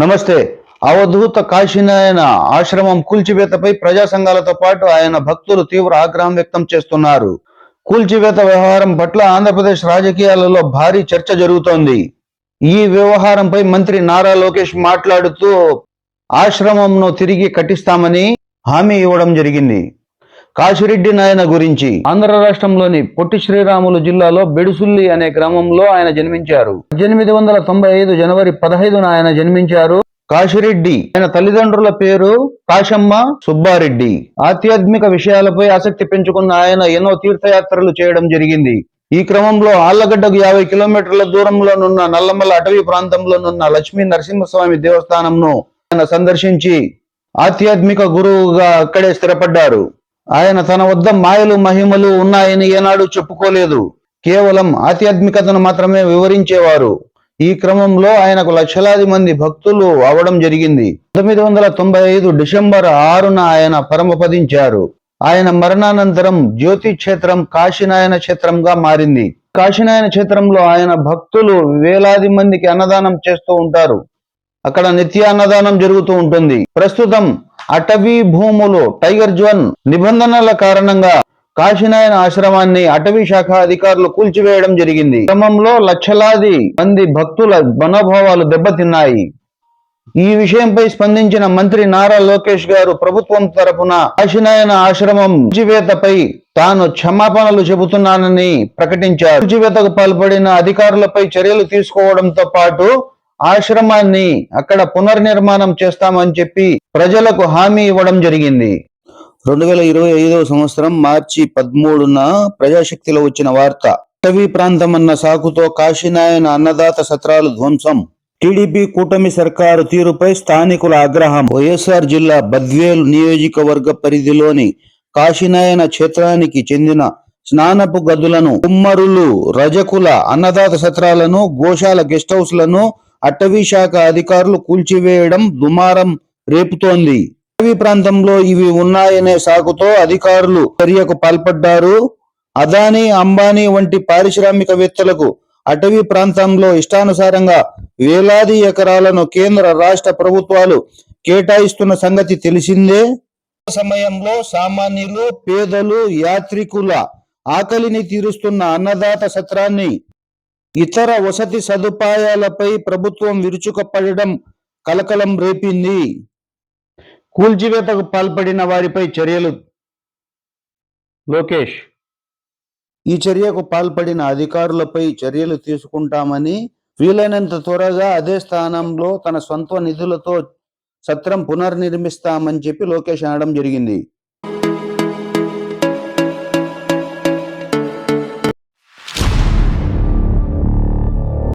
నమస్తే. అవధూత కాశీనాయన ఆశ్రమం కూల్చివేతపై ప్రజా సంఘాలతో పాటు ఆయన భక్తులు తీవ్ర ఆగ్రహం వ్యక్తం చేస్తున్నారు. కూల్చివేత వ్యవహారం పట్ల ఆంధ్రప్రదేశ్ రాజకీయాలలో భారీ చర్చ జరుగుతోంది. ఈ వ్యవహారంపై మంత్రి నారా లోకేష్ మాట్లాడుతూ ఆశ్రమంను తిరిగి కట్టిస్తామని హామీ ఇవ్వడం జరిగింది. కాశిరెడ్డి నాయన గురించి. ఆంధ్ర రాష్ట్రంలోని పొట్టి శ్రీరాములు జిల్లాలో బెడుసుల్లి అనే గ్రామంలో ఆయన జన్మించారు. పద్దెనిమిది వందల తొంభై ఐదు జనవరి పదహైదున ఆయన జన్మించారు. కాశిరెడ్డి. ఆయన తల్లిదండ్రుల పేరు కాశమ్మ సుబ్బారెడ్డి. ఆధ్యాత్మిక విషయాలపై ఆసక్తి పెంచుకున్న ఆయన ఎన్నో తీర్థయాత్రలు చేయడం జరిగింది. ఈ క్రమంలో ఆళ్ళగడ్డకు యాభై కిలోమీటర్ల దూరంలోనున్న నల్లమల్ల అటవీ ప్రాంతంలోనున్న లక్ష్మీ నరసింహస్వామి దేవస్థానంను ఆయన సందర్శించి ఆధ్యాత్మిక గురువుగా అక్కడే స్థిరపడ్డారు. ఆయన తన వద్ద మాయలు మహిమలు ఉన్నాయని ఏనాడు చెప్పుకోలేదు. కేవలం ఆధ్యాత్మికతను మాత్రమే వివరించేవారు. ఈ క్రమంలో ఆయనకు లక్షలాది మంది భక్తులు అవడం జరిగింది. పంతొమ్మిది వందల తొంభై ఐదు డిసెంబర్ ఆరున ఆయన పరమపదించారు. ఆయన మరణానంతరం జ్యోతి క్షేత్రం కాశీనాయన క్షేత్రంగా మారింది. కాశీనాయన క్షేత్రంలో ఆయన భక్తులు వేలాది మందికి అన్నదానం చేస్తూ ఉంటారు. అక్కడ నిత్య అన్నదానం జరుగుతూ ఉంటుంది. ప్రస్తుతం అటవీ భూములు టైగర్ జోన్ నిబంధనల కారణంగా కాశీనాయన ఆశ్రమాన్ని అటవీ శాఖ అధికారులు కూల్చివేయడం జరిగింది. క్రమంలో లక్షలాది మంది భక్తుల మనోభావాలు దెబ్బతిన్నాయి. ఈ విషయంపై స్పందించిన మంత్రి నారా లోకేష్ గారు ప్రభుత్వం తరపున కాశీనాయన ఆశ్రమం కూల్చివేతపై తాను క్షమాపణలు చెబుతున్నానని ప్రకటించారు. కూల్చివేతకు పాల్పడిన అధికారులపై చర్యలు తీసుకోవడంతో పాటు ఆశ్రమాన్ని అక్కడ పునర్నిర్మాణం చేస్తామని చెప్పి ప్రజలకు హామీ ఇవ్వడం జరిగింది. రెండు వేల ఇరవై ఐదవ సంవత్సరం మార్చి పదమూడున ప్రజాశక్తిలో వచ్చిన వార్త. అటవీ ప్రాంతం అన్న సాకుతో కాశీనాయన అన్నదాత సత్రాలు ధ్వంసం. టీడీపీ కూటమి సర్కారు తీరుపై స్థానికుల ఆగ్రహం. వైఎస్ఆర్ జిల్లా బద్వేల్ నియోజకవర్గ పరిధిలోని కాశీనాయన క్షేత్రానికి చెందిన స్నానపు గదులను కుమ్మరులు రజకుల అన్నదాత సత్రాలను గోశాల గెస్ట్ హౌస్లను అటవీ శాఖ అధికారులు కూల్చివేయడం దుమారం రేపుతోంది. అటవీ ప్రాంతంలో ఇవి ఉన్నాయనే సాకుతో అధికారులు చర్యకు పాల్పడ్డారు. అదానీ అంబానీ వంటి పారిశ్రామికవేత్తలకు అటవీ ప్రాంతంలో ఇష్టానుసారంగా వేలాది ఎకరాలను కేంద్ర రాష్ట్ర ప్రభుత్వాలు కేటాయిస్తున్న సంగతి తెలిసిందే. సమయంలో సామాన్యులు పేదలు యాత్రికుల ఆకలిని తీరుస్తున్న అన్నదాత సత్రాన్ని ఇతర వసతి సదుపాయాలపై ప్రభుత్వం విరుచుకుపడడం కలకలం రేపింది. కూల్చివేతకు పాల్పడిన వారిపై చర్యలు. లోకేష్. ఈ చర్యకు పాల్పడిన అధికారులపై చర్యలు తీసుకుంటామని వీలైనంత త్వరగా అదే స్థానంలో తన సొంత నిధులతో సత్రం పునర్నిర్మిస్తామని చెప్పి లోకేష్ అనడం జరిగింది.